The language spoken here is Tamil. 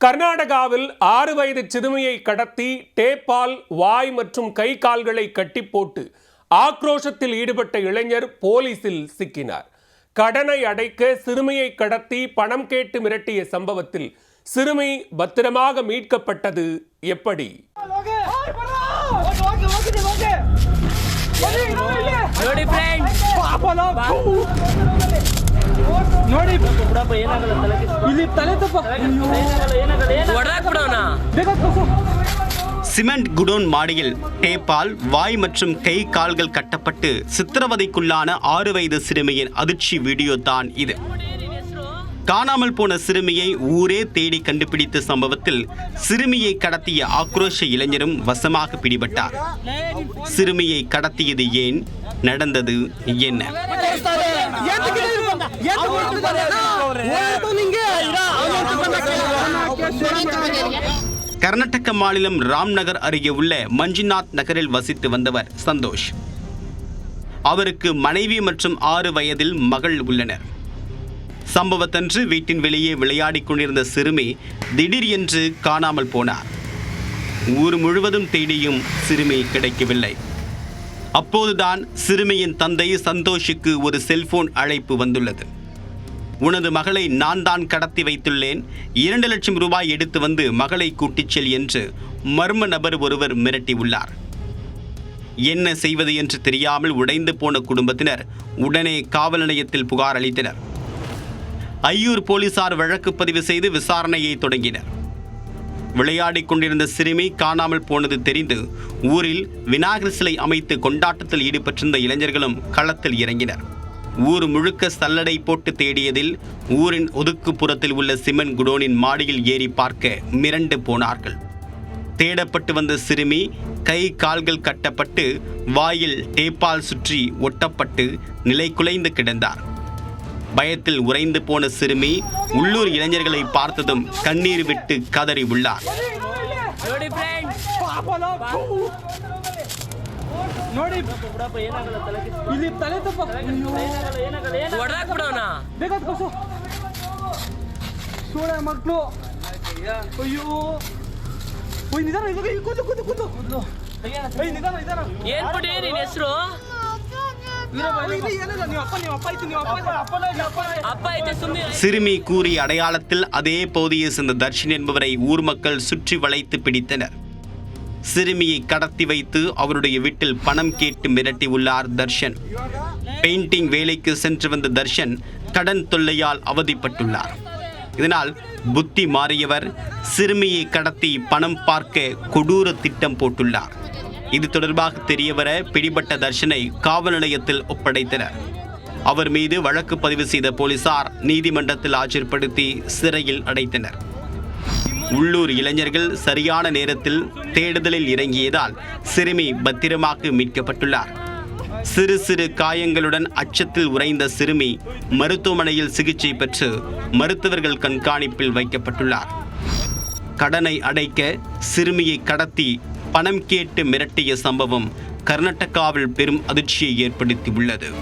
கர்நாடகாவில் ஆறு வயது சிறுமியை கடத்தி டேப்பால் வாய் மற்றும் கை கால்களை கட்டி போட்டு ஆக்ரோஷத்தில் ஈடுபட்ட இளைஞர் போலீசில் சிக்கினார். கடனை அடைக்க சிறுமியை கடத்தி பணம் கேட்டு மிரட்டிய சம்பவத்தில் சிறுமி பத்திரமாக மீட்கப்பட்டது எப்படி? ನೋಡಿ ಫ್ರೆಂಡ್ಸ್ ನೋಡಿ ಇಲ್ಲಿ ತಲೆ ತಪ್ಪ ಹೊಡೆದಾಕ್ ಬಿಡೋಣ சிமெண்ட் குடோன் மாடியில் டேப்பால் வாய் மற்றும் கை கால்கள் கட்டப்பட்டு சித்திரவதைக்குள்ளான ஆறு வயது சிறுமியின் அதிர்ச்சி வீடியோ தான் இது காணாமல் போன சிறுமியை ஊரே தேடி கண்டுபிடித்த சம்பவத்தில் சிறுமியை கடத்திய ஆக்ரோஷ இளைஞரும் வசமாக பிடிபட்டார் சிறுமியை கடத்தியது ஏன் நடந்தது என்ன கர்நாடக மாநிலம் ராம்நகர் அருகே உள்ள மஞ்சுநாத் நகரில் வசித்து வந்தவர் சந்தோஷ். அவருக்கு மனைவி மற்றும் ஆறு வயதில் மகள் உள்ளனர். சம்பவத்தன்று வீட்டின் வெளியே விளையாடிக் கொண்டிருந்த சிறுமி திடீர் என்று காணாமல் போனார். ஊர் முழுவதும் தேடியும் சிறுமி கிடைக்கவில்லை. அப்போதுதான் சிறுமியின் தந்தை சந்தோஷுக்கு ஒரு செல்போன் அழைப்பு வந்துள்ளது. உனது மகளை நான் தான் கடத்தி வைத்துள்ளேன். இரண்டு லட்சம் ரூபாய் எடுத்து வந்து மகளை கூட்டிச் செல் என்று மர்ம நபர் ஒருவர் மிரட்டியுள்ளார் என்ன செய்வது என்று தெரியாமல் உடைந்து போன குடும்பத்தினர் உடனே காவல் நிலையத்தில் புகார் அளித்தனர். ஐயூர் போலீசார் வழக்கு பதிவு செய்து விசாரணையை தொடங்கினர். விளையாடிக் கொண்டிருந்த சிறுமி காணாமல் போனது தெரிந்து ஊரில் விநாயகர் சிலை அமைத்து கொண்டாட்டத்தில் ஈடுபட்டிருந்த இளைஞர்களும் களத்தில் இறங்கினர். ஊர் முழுக்க சல்லடை போட்டு தேடியதில் ஊரின் ஒதுக்குப்புறத்தில் உள்ள சிமெண்ட் குடோனின் மாடியில் ஏறி பார்க்க மிரண்டு போனார்கள். தேடப்பட்டு வந்த சிறுமி கை கால்கள் கட்டப்பட்டு வாயில் டேப்பால் சுற்றி ஒட்டப்பட்டு நிலை குலைந்து கிடந்தார். பயத்தில் உறைந்து போன சிறுமி உள்ளூர் இளைஞர்களை பார்த்ததும் கண்ணீர் விட்டு கதறி உள்ளார். ನೋಡಿ ಫ್ರೆಂಡ್ಸ್ ನೋಡಿ ಇಲ್ಲಿ ತಲೆ ತಪ್ಪ ಹೊಡೆದಾಕ್ ಬಿಡೋಣ ಬೇಕಾದ ಕಸು ಸೋಳ ಮಕ್ಕಳು ಅಯ್ಯೋ ಓಯ್ ನಿಧಾನ ಇವಾಗ ಈ ಕೂತು ಕೂತು ಕೂತು ಏಯ್ ನಿಧಾನ ನಿಧಾನ ಏನ್ ಬಿಡಿ ನಿನ್ ಹೆಸರು ವೀರಪ್ಪ, ಇಲ್ಲಿ ಏನಿಲ್ಲ ನೀವು ಅಪ್ಪ ನೀವು ಅಪ್ಪ ಐತಿ ನೀವು ಅಪ್ಪ ಅಪ್ಪನ ಅಪ್ಪ ಅಪ್ಪ ಐತೆ ಸುಮ್ಮನೆ சிறுமி கூறிய அடையாளத்தில் அதே பகுதியை சேர்ந்த தர்ஷன் என்பவரை ஊர் மக்கள் சுற்றி வளைத்து பிடித்தனர் சிறுமியை கடத்தி வைத்து அவருடைய வீட்டில் பணம் கேட்டு மிரட்டி உள்ளார் தர்ஷன். பெயிண்டிங் வேலைக்கு சென்று வந்த தர்ஷன் கடன் தொல்லையால் அவதிப்பட்டுள்ளார். இதனால் புத்தி மாறியவர் சிறுமியை கடத்தி பணம் பார்க்க கொடூர திட்டம் போட்டுள்ளார். இது தொடர்பாக தெரியவர பிடிபட்ட தர்ஷனை காவல் நிலையத்தில் ஒப்படைத்தனர். அவர் மீது வழக்கு பதிவு செய்த போலீசார் நீதிமன்றத்தில் ஆஜர்படுத்தி சிறையில் அடைத்தனர். உள்ளூர் இளைஞர்கள் சரியான நேரத்தில் தேடுதலில் இறங்கியதால் சிறுமி பத்திரமாக மீட்கப்பட்டுள்ளார். சிறு சிறு காயங்களுடன் அச்சத்தில் உறைந்த சிறுமி மருத்துவமனையில் சிகிச்சை பெற்று மருத்துவர்கள் கண்காணிப்பில் வைக்கப்பட்டுள்ளார். கடனை அடைக்க சிறுமியை கடத்தி பணம் கேட்டு மிரட்டிய சம்பவம் கர்நாடகாவில் பெரும் அதிர்ச்சியை ஏற்படுத்தியுள்ளது.